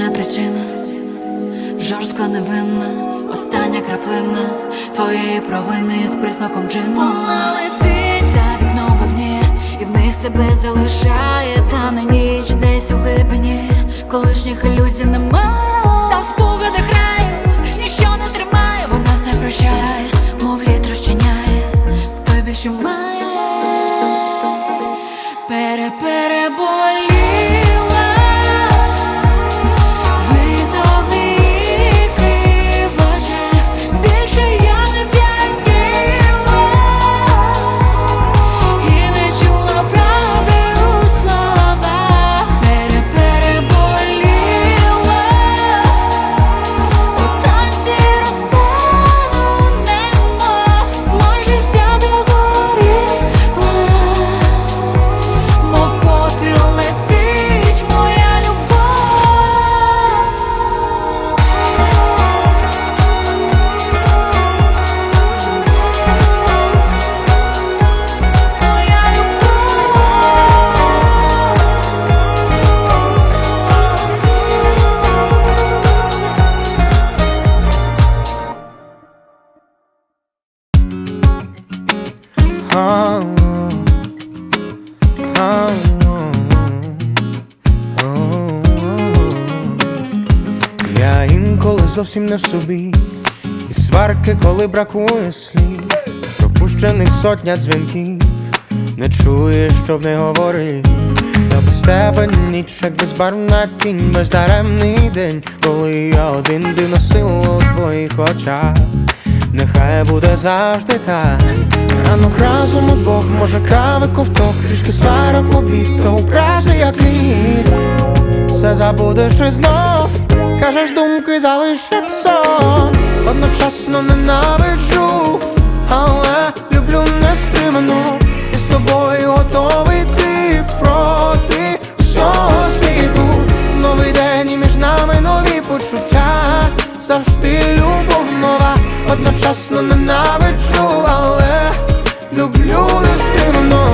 Банальна причина, жорстко невинна, остання краплина твоєї провини з присмаком джину. Вона летить за вікном вогні, і в них себе залишає, та на ніч десь у глибині. Колишніх ілюзій немає. Та в спогадах раю ніщо не тримає, вона все прощає, мов лід розчиняє, той більше має зовсім не в собі, і сварки, коли бракує слів, пропущених сотня дзвінків, не чуєш, щоб не говорив. Я без тебе ніч, як безбарвна тінь, бездаремний день, коли я один дивна сила у твоїх очах. Нехай буде завжди так Ранок разом удвох, може кави ковток, трішки сварок обід, то образи як лід Все забудеш і знов, кажеш думки залиш як сон. Одночасно ненавиджу, але люблю нестримано І з тобою готовий ти проти всього світу. Новий день і між нами нові почуття. Завжди любов нова, одночасно ненавиджу, але люблю нестримно,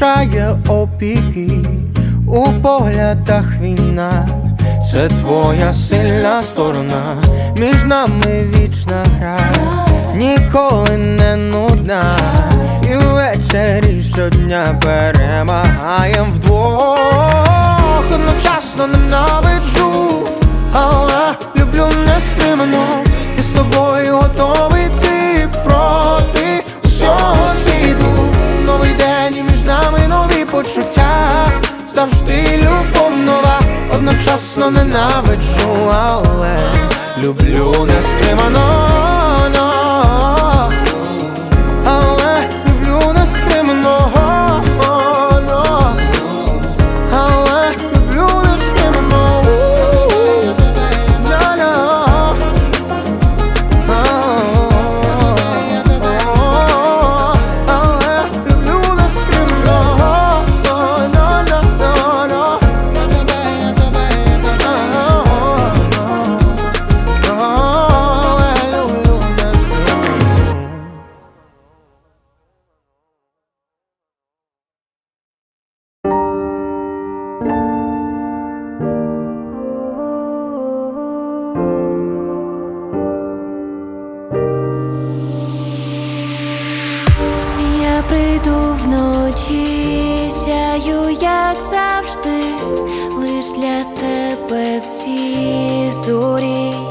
лишає опіки у поглядах війна. Це твоя сильна сторона, між нами вічна гра, ніколи не нудна, і ввечері щодня перемагаєм вдвох, одночасно ненавиджу, але люблю нестримано, і з тобою готовий ти проти почуття, завжди любов нова, одночасно ненавиджу, але люблю нестримано. прийду вночі, сяю, як завжди, лиш для тебе всі зорі.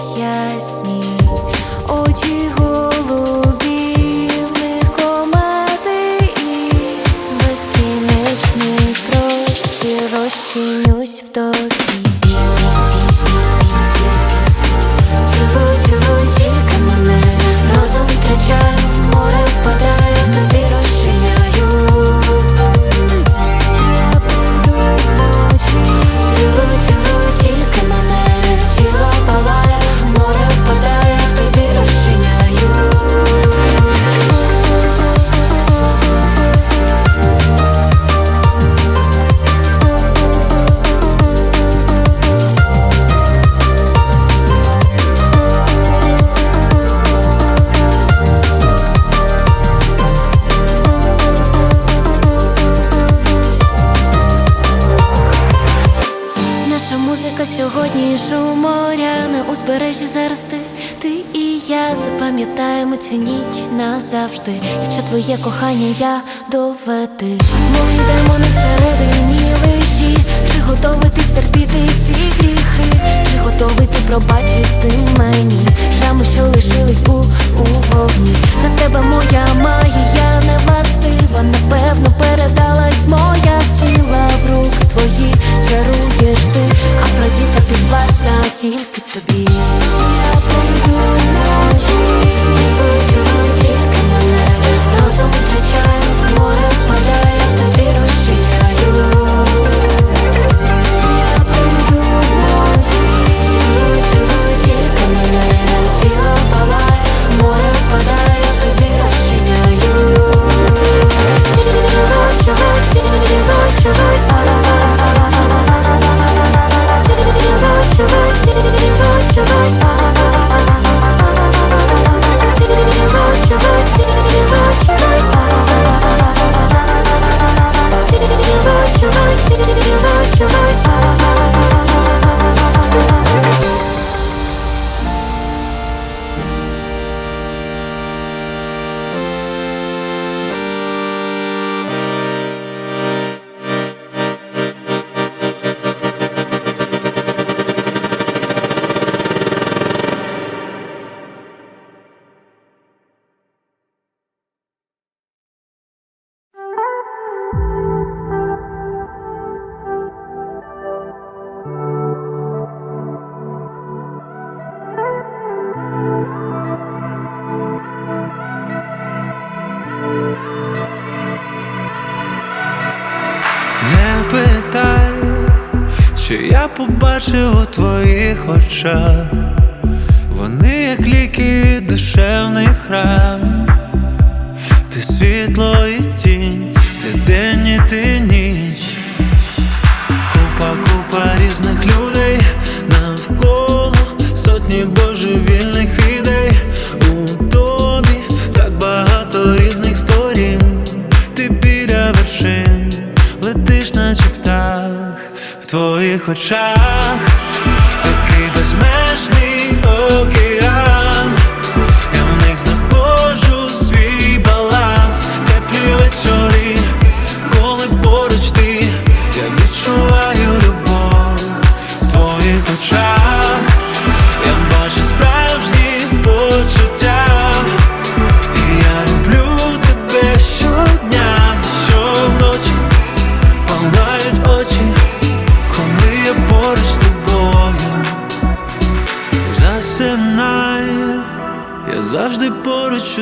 Назавжди. Якщо твоє кохання я доведи. Мої демони всередині лихі Чи готовий ти стерпіти всі гріхи? Чи готовий ти пробачити мені? Шрами, що лишились у, у вогні. На тебе моя магія не властива. Напевно, передалась моя сила в руки твої чаруєш ти, Афродіта підвласна тільки тобі. Побачив у твоїх очах. Вони як ліки від душевних ран.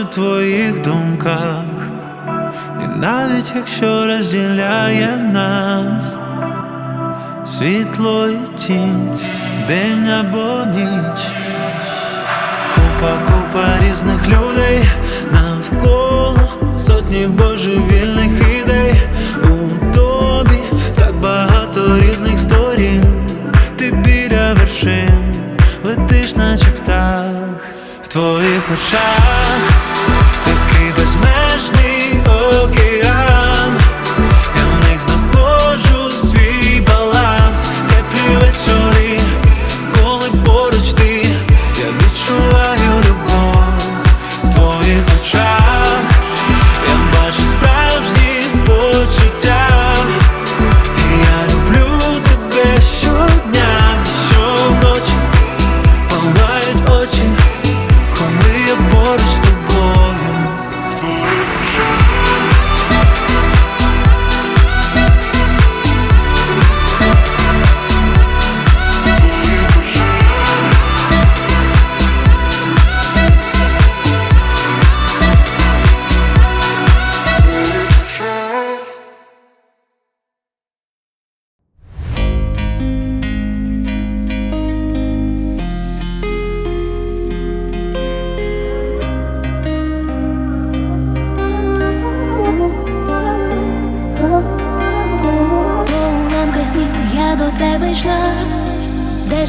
У твоїх думках, і навіть якщо розділяє нас світло і тінь, день або ніч, купа, купа різних людей навколо сотні божевільних ідей. У тобі так багато різних сторін, ти біля вершин, летиш, наче птах в твоїх очах,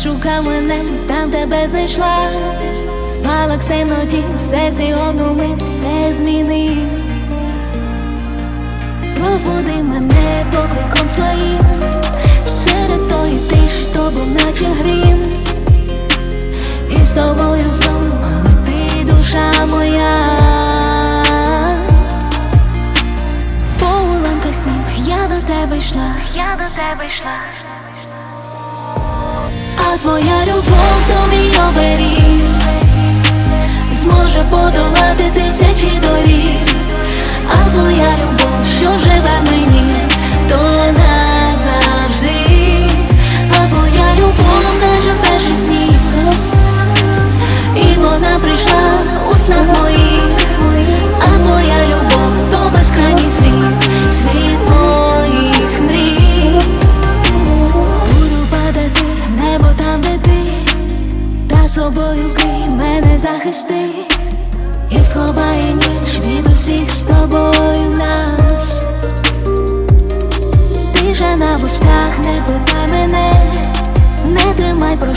шукав мене, там тебе зайшла. Спалах в темноті, в серці одну мить все змінив. Розбуди мене покликом своїм, серед тої тиші, то був наче грім. І з тобою знову ти душа моя. По уламках я до тебе йшла, я до тебе йшла. А твоя любов то мій оберіг. Зможе подолати тисячі доріг. А твоя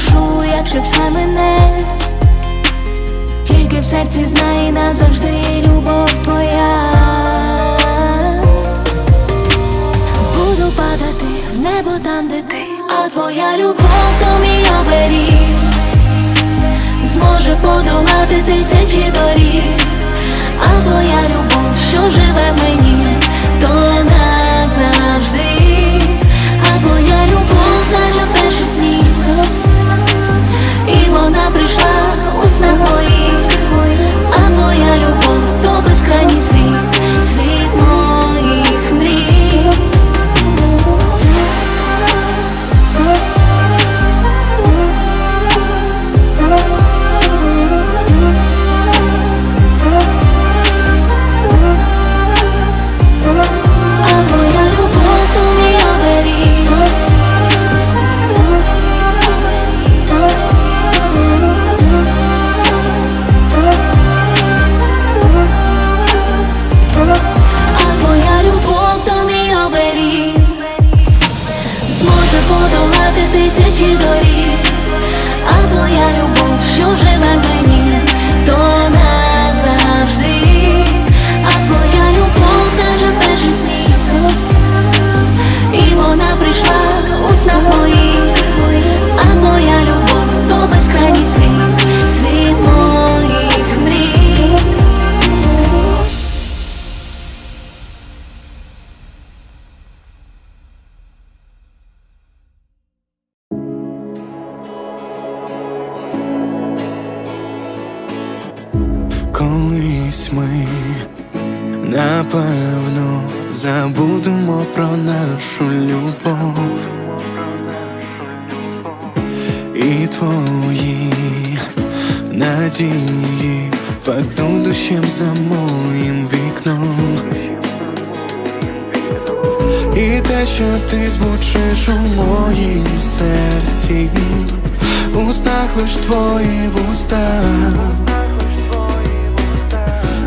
прошу, якщо все мене. Тільки в серці знай назавжди любов твоя. Буду падати в небо там, де ти, а твоя любов то мій оберіг Зможе подолати тисячі доріг, а твоя любов, що живе мені, то назавжди, а твоя любов, наче Колись ми напевно забудемо про нашу любов і твої надії впаду дощем за моїм вікном. І те, що ти звучиш у моїм серці, у снах лиш твої вуста.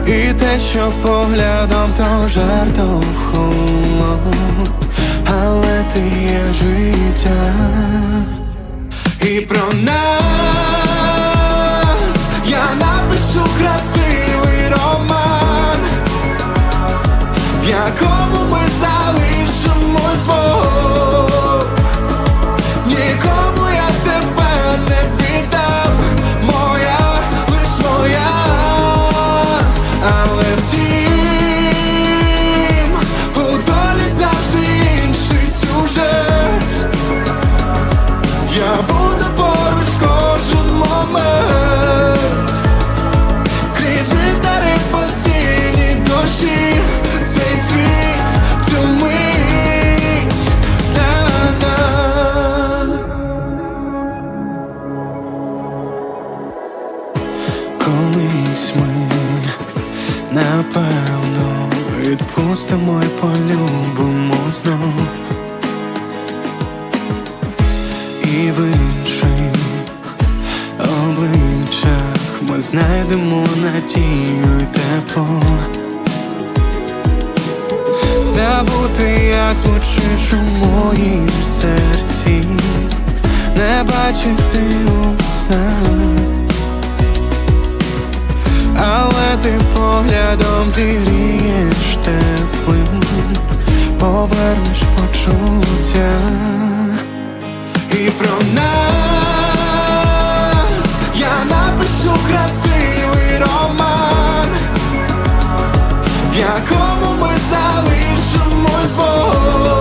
І те, що поглядом то жартом холод, але ти є життя. І про нас я напишу красивий тобою полюбимо знов. І в інших обличчях ми знайдемо надію і тепло. Забути, як звучиш у моїм серці, не бачити у снах але ти поглядом зігрієш теплим, повернеш почуття. І про нас я напишу красивий роман, в якому ми залишимось двох.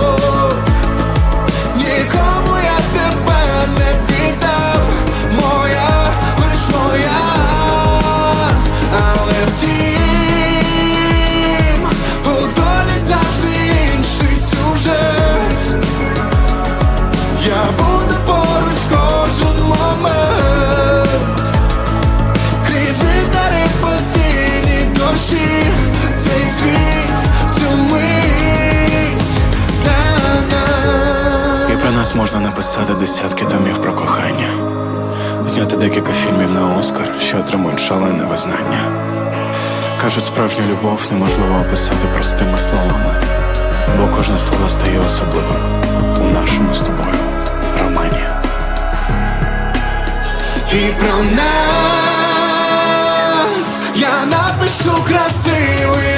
Можна написати десятки томів про кохання, зняти декілька фільмів на Оскар, що отримують шалене визнання. Кажуть, справжню любов неможливо описати простими словами, бо кожне слово стає особливим у нашому з тобою романі. І про нас я напишу красивий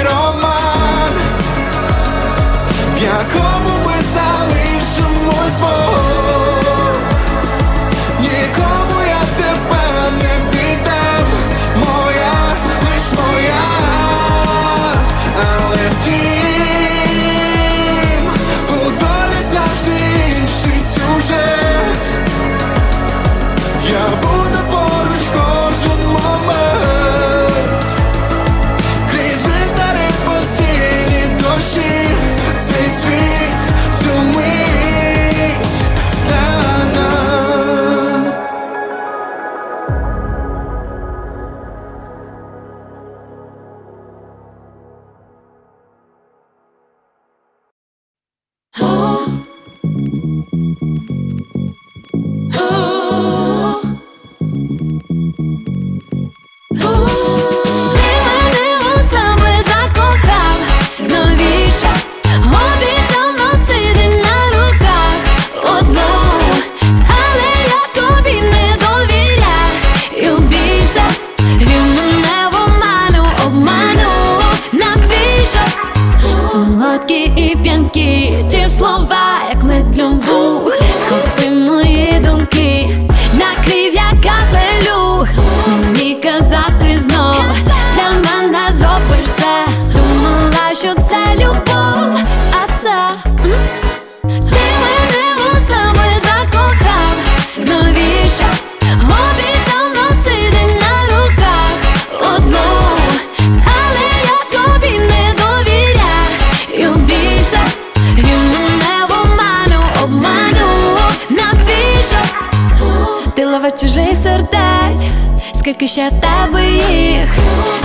скільки ще в тебе їх,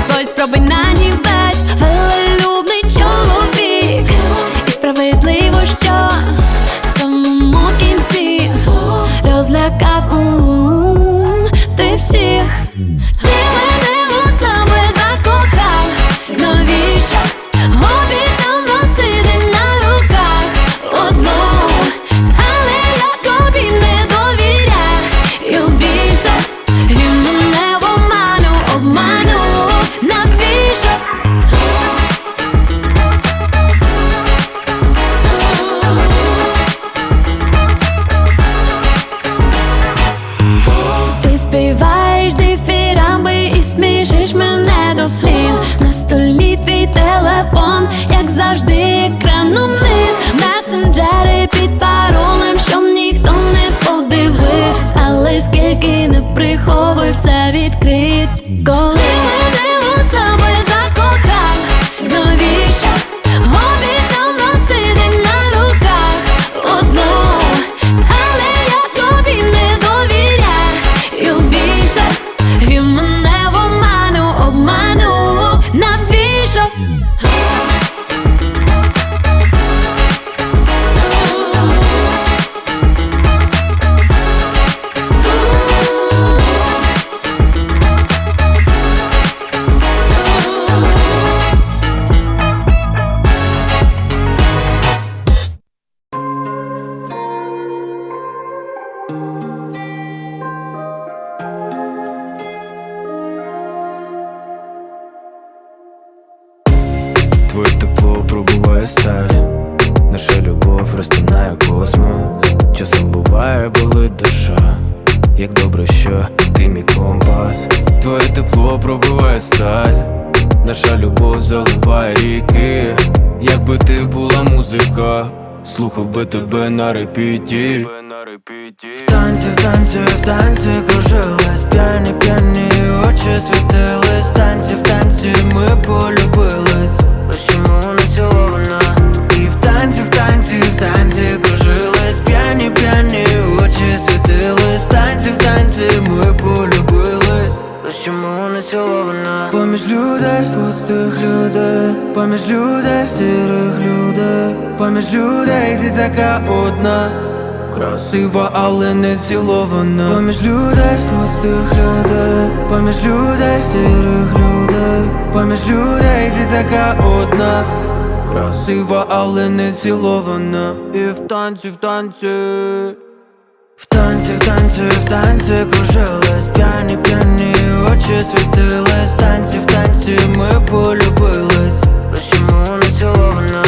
Твої спроби на нівець Mm. Наша любов заливає ріки. Якби ти була музика, слухав би тебе на репіті. В танці, в танці, в танці кружились П'яні, п'яні очі світились. В танці, в танці ми полюбились. Ось чому І в танці, в танці, в танці кружились П'яні, п'яні очі світились. Танці, в танці ми полюбились. Ось чому не цілована Поміж людей, пустих людей. Поміж людей, сірих людей. Поміж людей ти така одна. Красива, але не цілована. Поміж людей, пустих людей. Поміж людей, сірих людей. Поміж людей ти така одна. Красива, але не цілована. І в танці, в танці В танці, в танці, в танці кружились П'яні, п'яні очі світились В танці, в танці ми полюбились. Ось чому не цілована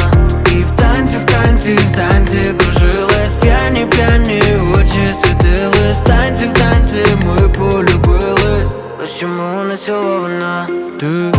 І в танці, в танці, в танці кружились П'яні, п'яні очі світились В танці, в танці ми полюбились. Ось чому не цілована Ти